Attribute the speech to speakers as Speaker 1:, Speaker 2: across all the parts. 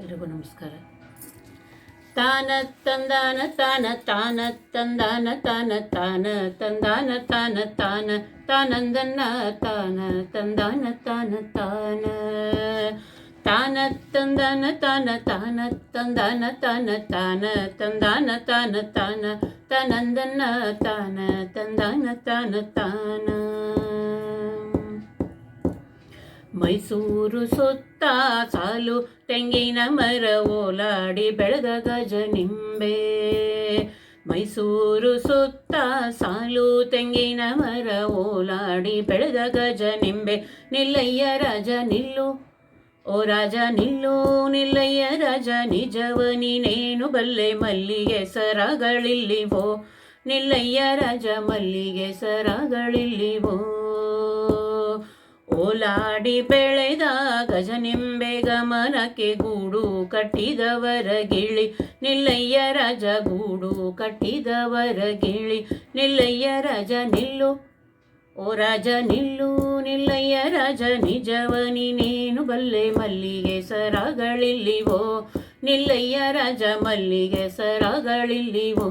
Speaker 1: ಎಲ್ರಿಗೂ ನಮಸ್ಕಾರ. ತಾನ ತಂದಾನ ತಾನ ತಾನ ತಂದಾನ ತಾನ ತಾನ ತಂದಾನ ತಾನ ತಾನ ತಾನಂದನ್ನ ತಾನ ತಂದಾನ ತಾನ ತಾನ. ತಾನ ತಂದಾನ ತಾನ ತಾನ ತಂದಾನ ತಾನ ತಾನ ತಂದಾನ ತಾನ ತಾನ ತಾನಂದನ್ನ ತಾನ ತಂದಾನ ತಾನ ತಾನ. ಮೈಸೂರು ಸುತ್ತ ಸಾಲು ತೆಂಗಿನ ಮರ ಓಲಾಡಿ ಬೆಳೆದ ಗಜ ನಿಂಬೆ. ಮೈಸೂರು ಸುತ್ತ ಸಾಲು ತೆಂಗಿನ ಮರ ಓಲಾಡಿ ಬೆಳೆದ ಗಜ ನಿಂಬೆ. ನಿಲ್ಲಯ್ಯ ರಾಜ ನಿಲ್ಲು, ಓ ರಾಜ ನಿಲ್ಲು, ನಿಲ್ಲಯ್ಯ ರಾಜ ನಿಜವ, ನೀನೇನು ಬಲ್ಲೆ ಮಲ್ಲಿಗೆ ಸರಗಳಿಲ್ಲಿವೋ ನಿಲ್ಲಯ್ಯ ರಾಜ ಮಲ್ಲಿಗೆ ಸರಗಳಿಲ್ಲಿವೋ ಓಲಾಡಿ ಬೆಳೆದ ಗಜನಿಂಬೆ ಗಮನಕ್ಕೆ ಗೂಡು ಕಟ್ಟಿದವರ ಗಿಳಿ. ನಿಲ್ಲಯ್ಯ ರಾಜ ಗೂಡು ಕಟ್ಟಿದವರ ಗಿಳಿ. ನಿಲ್ಲಯ್ಯ ರಾಜ ನಿಲ್ಲು, ಓ ರಾಜ ನಿಲ್ಲು. ನಿಲ್ಲಯ್ಯ ರಾಜ ನಿಜವನಿ ನೀನು ಬಲ್ಲೆ ಮಲ್ಲಿಗೆ ಸರಗಳಿಲ್ಲಿವೋ. ನಿಲ್ಲಯ್ಯ ರಾಜ ಮಲ್ಲಿಗೆ ಸರಗಳಿಲ್ಲಿವೋ.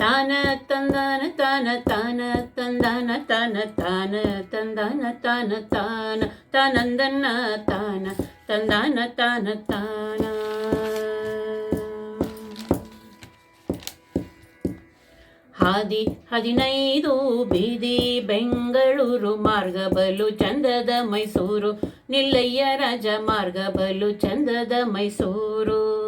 Speaker 1: ತಾನ ತಂದಾನ ತಾನ ತಾನ ತಂದಾನ ತಾನ ತಾನ ತಂದಾನ ತಾನ ತಾನ ತಾನಂದನ್ನ ತಾನ ತಂದಾನ ತಾನ ತಾನ. ಹಾದಿ ಹದಿನೈದು ಬೀದಿ ಬೆಂಗಳೂರು ಮಾರ್ಗ ಬಲು ಚಂದದ ಮೈಸೂರು, ನಿಲ್ಲಯ್ಯ ರಾಜ ಮಾರ್ಗ ಬಲು ಚಂದದ ಮೈಸೂರು.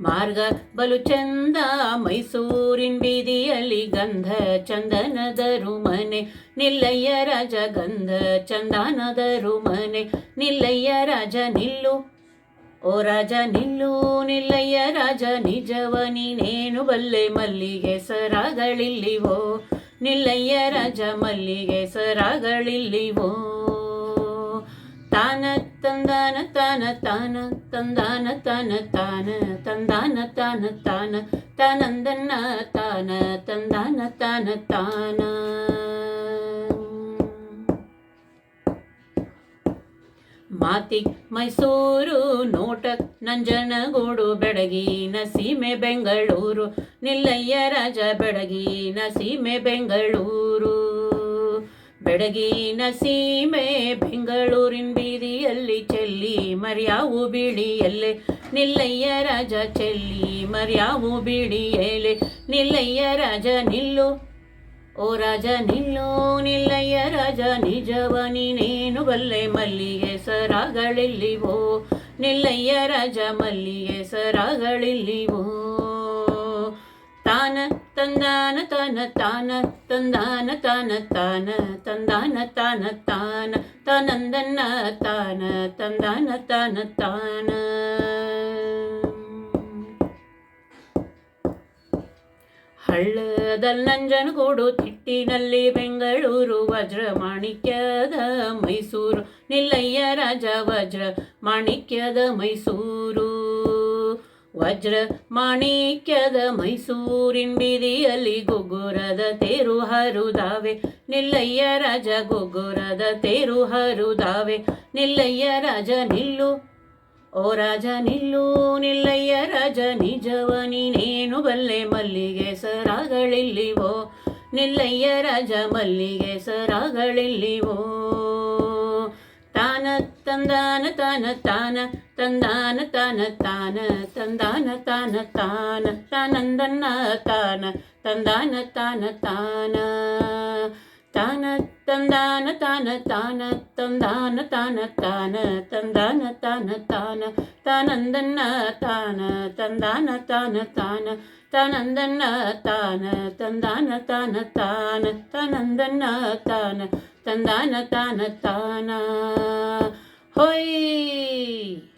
Speaker 1: ಮಾರ್ಗ ಬಲು ಚಂದ, ಮೈಸೂರಿನ ಬೀದಿಯಲ್ಲಿ ಗಂಧ ಚಂದನದರು ಮನೆ ನಿಲ್ಲಯ್ಯ ರಾಜ ಗಂಧ ಚಂದನದರು ಮನೆ ನಿಲ್ಲಯ್ಯ ರಾಜ ನಿಲ್ಲು, ಓ ರಾಜ ನಿಲ್ಲು, ನಿಲ್ಲಯ್ಯ ರಾಜ ನಿಜವ, ನೀನೇನು ಬಲ್ಲೆ ಮಲ್ಲಿಗೆ ಸರಗಳಿಲ್ಲಿವೋ ನಿಲ್ಲಯ್ಯ ರಾಜ ಮಲ್ಲಿಗೆ ಸರಗಳಿಲ್ಲಿವೋ ತಾನ ತಂದಾನ ತಾನ ತಾನ, ತಂದಾನ ತಾನ ತಾನ, ತಂದಾನ ತಾನ ತಾನ, ತಾನಂದನ್ನ ತಾನ, ತಂದಾನ ತಾನ ತಾನ. ಮಾತಿ ಮೈಸೂರು ನೋಟ ನಂಜನಗೂಡು ಬೆಳಗಿನ ಸೀಮೆ ಬೆಂಗಳೂರು, ನಿಲ್ಲಯ್ಯ ರಾಜ ಬೆಳಗಿನ ಸೀಮೆ ಬೆಂಗಳೂರು. ಬೆಡಗಿನ ಸೀಮೆ ಬೆಂಗಳೂರಿನ ಬೀದಿಯಲ್ಲಿ ಚೆಲ್ಲಿ ಮರ್ಯಾವು ಬಿಳಿಯಲ್ಲೇ ನಿಲ್ಲಯ್ಯ ರಾಜ ಚೆಲ್ಲಿ ಮರ್ಯಾವು ಬಿಳಿಯಲೆ ನಿಲ್ಲಯ್ಯ ರಾಜ ನಿಲ್ಲು, ಓ ರಾಜ ನಿಲ್ಲು. ನಿಲ್ಲಯ್ಯ ರಾಜ ನಿಜವ ನೀನೇನು ಬಲ್ಲೆ, ಮಲ್ಲಿಗೆ ಸರಗಳಿಲ್ಲಿವೋ. ನಿಲ್ಲಯ್ಯ ರಾಜ ಮಲ್ಲಿಗೆ ಸರಗಳಿಲ್ಲಿವೋ. ತಾನ ತಂದಾನ ತಾನ ತಾನ ತಂದಾನ ತಾನ ತಾನ ತಂದಾನ ತಾನ ತಾನ ತಾನಂದನ್ನ ತಾನ ತಂದಾನ ತಾನ ತಾನ ಹಳ್ಳದಲ್ಲಿ ನಂಜನಗೂಡು ತಿಟ್ಟಿನಲ್ಲಿ ಬೆಂಗಳೂರು ವಜ್ರ ಮಾಣಿಕ್ಯದ ಮೈಸೂರು ನಿಲ್ಲಯ್ಯ ರಾಜ ವಜ್ರ ಮಾಣಿಕ್ಯದ ಮೈಸೂರು ವಜ್ರ ಮಾಣಿಕ್ಯದ ಮೈಸೂರಿನ ಬೀದಿಯಲ್ಲಿ ಗೊಗ್ಗುರದ ತೇರು ಹರುದಾವೆ. ನಿಲ್ಲಯ್ಯ ರಾಜ ಗೊಗ್ಗುರದ ತೇರು ಹರುದಾವೆ. ನಿಲ್ಲಯ್ಯ ರಾಜ ನಿಲ್ಲು, ಓ ರಾಜ ನಿಲ್ಲು, ನಿಲ್ಲಯ್ಯ ರಾಜ ನಿಜವ ನೀನೇನು ಬಲ್ಲೆ ಮಲ್ಲಿಗೆ ಸರಾಗಳಿಲ್ಲಿವೋ ನಿಲ್ಲಯ್ಯ ರಾಜ ಮಲ್ಲಿಗೆ ಸರಾಗಳಿಲ್ಲಿವೋ ತಾನ ತಂದಾನ ತಾನ ತಾನ ತಂದಾನ ತಾನ ತಾನ ತಂದಾನ ತಾನ ತಾನ ತಾನಂದನ್ನ ತಾನ ತಂದಾನ ತಾನ ತಾನ ತಾನ ತಂದಾನ ತಾನ ತಾನ ತಂದಾನ ತಾನ ತಾನ ತಂದಾನ ತಾನ ತಾನ ತಾನಂದನ್ನ ತಾನ ತಂದಾನ ತಾನ ತಾನ ತಾನಂದನ್ನ ತಾನ ತಂದಾನ ತಾನ ತಾನ ತಾನಂದನ್ನ ತಾನ ತಂದಾನ ತಾನ ತಾನ Hoi!